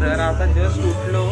तर आता जस्ट उठलो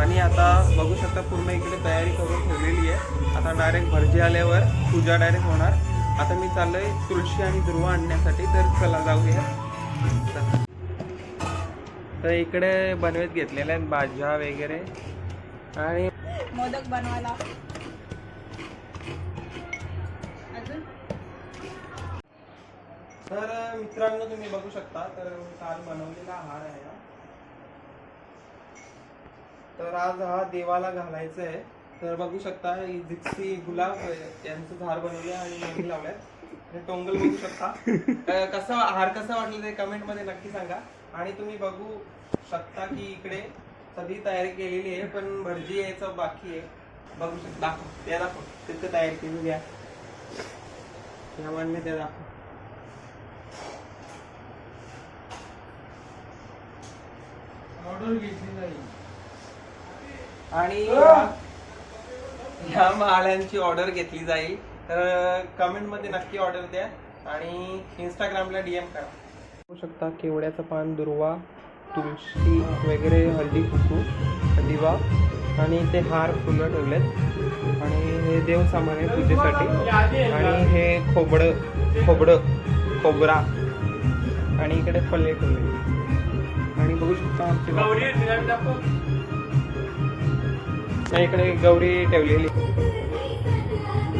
आणि आता बघू शकता पूर्ण इकडे तयारी करून ठेवलेली आहे. आता डायरेक्ट भरजी आल्यावर पूजा डायरेक्ट होणार. आता मी चाललोय तुळशी आणि दुर्वा आणण्यासाठी तर चला जाऊया. तर इकडे बनवत घेतलेल्या आहेत भाज्या वगैरे. आणि मोदक बनवायला. अजून? तर मित्रांनो तुम्ही बघू शकता तर काल बनवलेला हार आहे हा. तर आज हा देवाला घालायचा आहे तर बघू शकता ही जिप्सी गुलाब यांचं झाड बनवले आणि मेहंदी लावल्यात आणि टोंगल बघू शकता. कसं कसा हार कसा वाटलं ते कमेंटमध्ये नक्की सांगा. आणि तुम्ही बघू शकता की इकडे सगळी तयारी केलेली आहे पण भटजी यायचं बाकी आहे. बघू शकता. दाखव. त्या दाखव. तिथं तयारी केली द्या. ह्या म्हणणे ते दाखव आणि ह्या- माळ्यांची ऑर्डर घेतली जाईल. तर कमेंटमध्ये नक्की ऑर्डर द्या आणि इंस्टाग्रामला डीएम करा. बघू शकता केवड्याचं पान दुर्वा तुळशी वगैरे हळदी कुकू दिवा आणि ते हार फुलं ठेवलेत. आणि हे देव सामान आहे पूजेसाठी. आणि हे खोबडं खोबडं खोबरा आणि इकडे फले ठेवले आणि बघू शकता आमचे त्या इकडे गौरी ठेवलेली.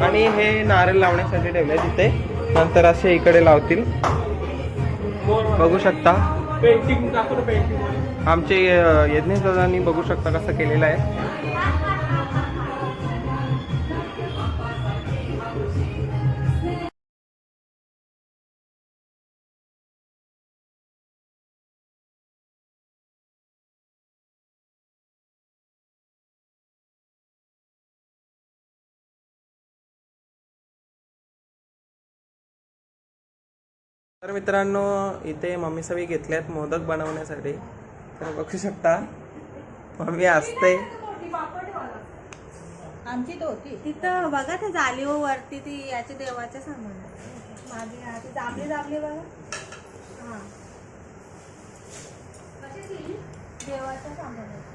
आणि हे नारळ लावण्यासाठी ठेवले तिथे नंतर असे इकडे लावतील. बघू शकता. आमचे यज्ञेश दादांनी बघू शकता कसं केलेलं आहे. तर मित्रांनो इथे मम्मी सगळी घेतल्यात मोदक बनवण्यासाठी. तर बघू शकता मम्मी असते. आमची होती तिथं बघा ते जालीव वरती ती याची देवाच्या सामान माझी हा ती दाबली दाबली बघा. हा. देवाच्या सामान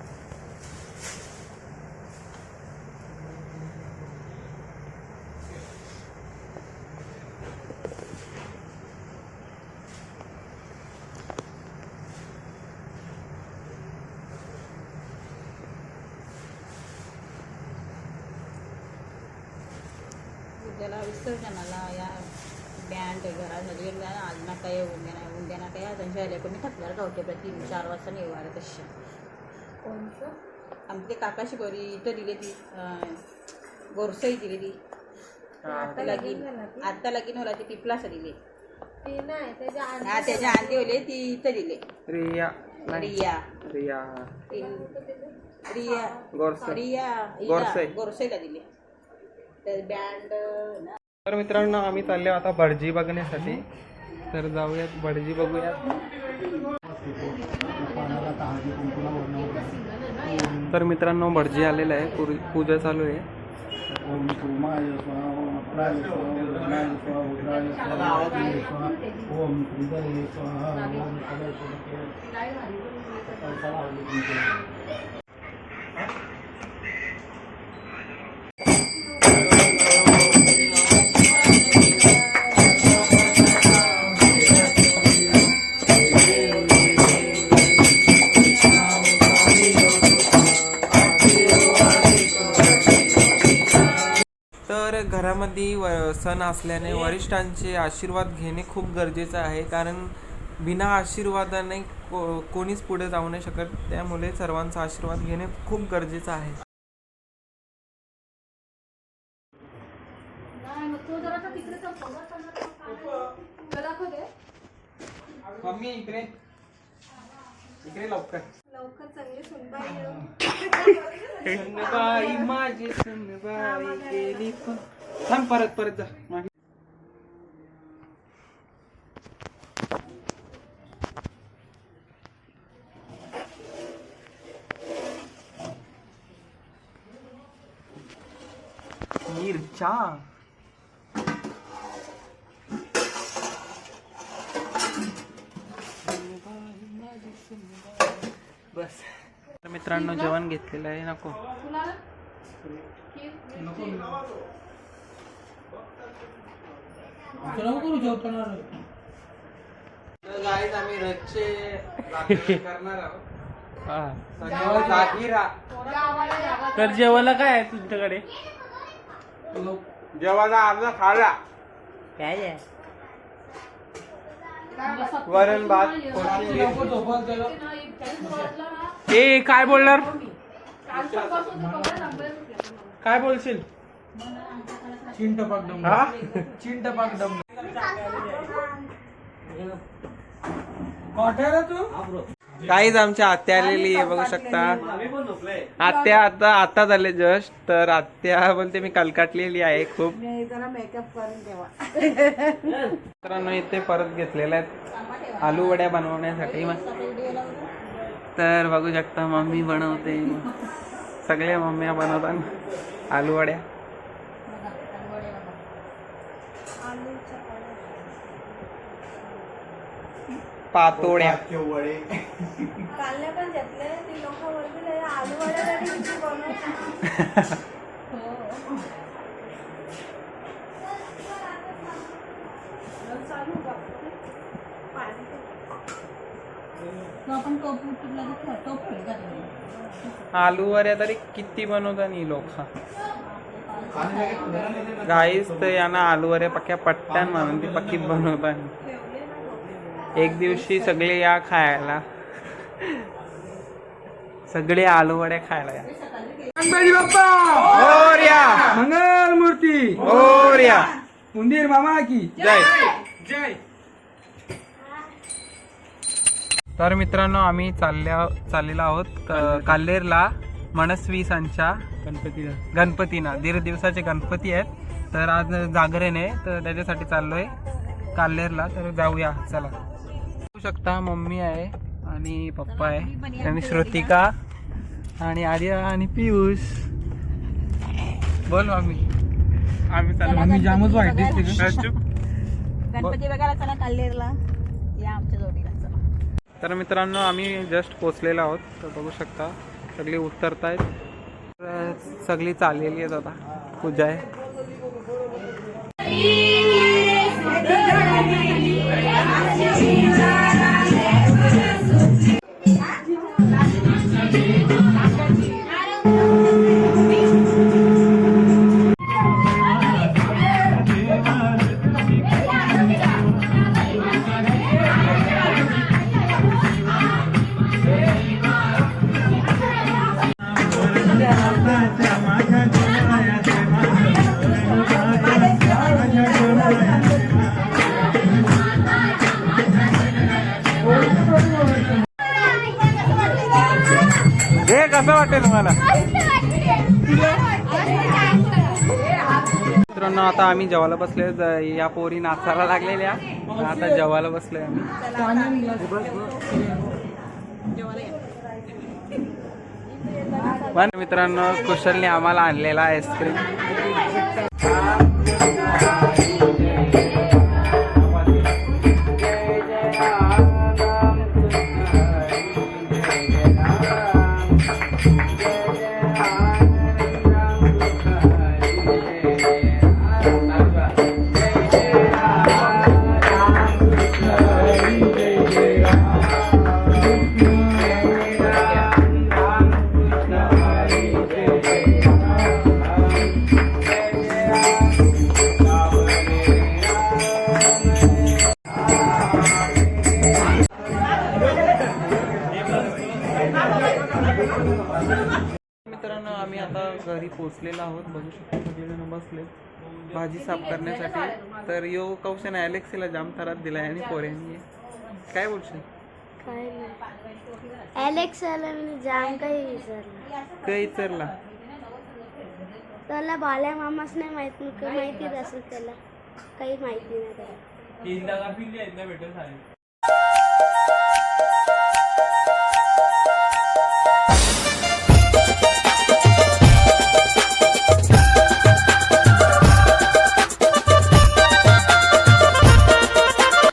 आहे. उद्याला विसर्जनाला या बँड घरामध्ये आज ना काय उद्या नाही उद्या ना काय त्यांच्या आले पण मी थकल्याला गावते प्रति चार वाजता निवार तशा. कोणचं? आमची ते काकाशी बरी इथं दिली ती गोरसई दिली ती. आता लगीन? आता लगीन होला ती पिपलास दिली. ती नाही त्याच्या आधी हा त्याच्या आंधी होले ती इथं दिले. रिया रिया. रिया. रिया. गोरसे रिया गोरसे. हिला गोरसेला दिले. तर बँड तर मित्रांनो आम्ही चाललो आता भटजी बघण्यासाठी. तर जाऊयात भटजी बघूयात. तर मित्रांनो भटजी आलेलं आहे. पूर- पूजा चालू आहे. ओम सण असल्याने वरिष्ठांचे आशीर्वाद घेणे खूप गरजेचं आहे. कारण बिना आशीर्वादाने को कोणीच पुढे जाऊ नाही शकत. त्यामुळे सर्वांचा आशीर्वाद घेणे खूप गरजेचं आहे. मम्मी इकडे. इकडे लवकर. लवकर चांगली सुनबाई येऊ. बाई माझी सुनबाई गेली पण थांब परत परत जा. मागे. बस. मित्रांनो जेवण घेतलेलं आहे. नको. करू जेवताना गाईज आम्ही करणार आहोत. हा. तर जेवायला काय आहे तुमच्याकडे? जेवायला अर्धा खाला काय आहे? वरण भात. ए काय बोलणार? काय बोलशील? चिंट पाक डम हा. चिंट पाक डम कॉटेर तू काहीच आमच्या आत्या आलेली आहे बघू शकता. आत्या आता आता झाले जस्ट तर आत्या बोलते मी कलकाटलेली आहे खूप. मेकअप करून ठेवा. मित्रांनो इथे परत घेतलेल्या आहेत आलू वड्या बनवण्यासाठी. मग तर बघू शकता मम्मी बनवते. सगळे मम्म्या बनवतात आलू वड्या. पातोड्या कालने पण घेतले ती लोक बोलतील आलू वड्या तरी किती आलू तरी बनवतात ही लोक? गाईस तर यांना आलू वड्या पक्क्या पट्ट्यान म्हणून ती पक्की बनवतात. एक दिवशी सगळे या खायला. सगळे आलू वड्या खायला या. गणपती बाप्पा! ओर्या! मंगल मूर्ती! ओर्या! उंदीर मामा की? जय! जय! तर मित्रांनो आम्ही चालल्या चाललेलो आहोत काल्हेरला मनस्वीसांच्या गणपतीला. गणपतीना. दीड दिवसाचे गणपती आहेत. तर आज जागरण आहे तर त्याच्यासाठी चाललोय काल्हेरला तर जाऊया चला. शकता मम्मी आहे आणि पप्पा आहे. आणि श्रुतिका आणि आर्या आणि पियुष. बोल मम्मी. आम्ही चाललो. आम्ही जामच वाईट दिसते का? चुप. गणपती बघायला चला काल्लेरला. या आमच्या जोडीला चला. तर मित्रांनो आम्ही जस्ट पोचलेलो आहोत. तर बघू शकता सगळी उतरतायत. तर सगळी चाललेली आहेत आता. पूजा आहे. मित्रांनो आता आम्ही जेवायला बसले या पोरी नाचायला लागलेल्या. आता जेवायला बसलोय आम्ही. पण मित्रांनो कुशलने आम्हाला आणलेला आईस्क्रीम आम्ही आता घरी पोचलेलो आहोत. बघू शकतो सगळेजण बसले. भाजी साफ करण्यासाठी. तर यो कौशन अलेक्सीला जाम थरात दिलाय आणि पोऱ्यांनी. काय बोलशील? काय नाही. ॲलेक्स आल्याने जाम काही विचारलं. त्याला बाल्या मामाच नाही माहीत माहितीच असेल त्याला. काही माहिती नाही त्याला.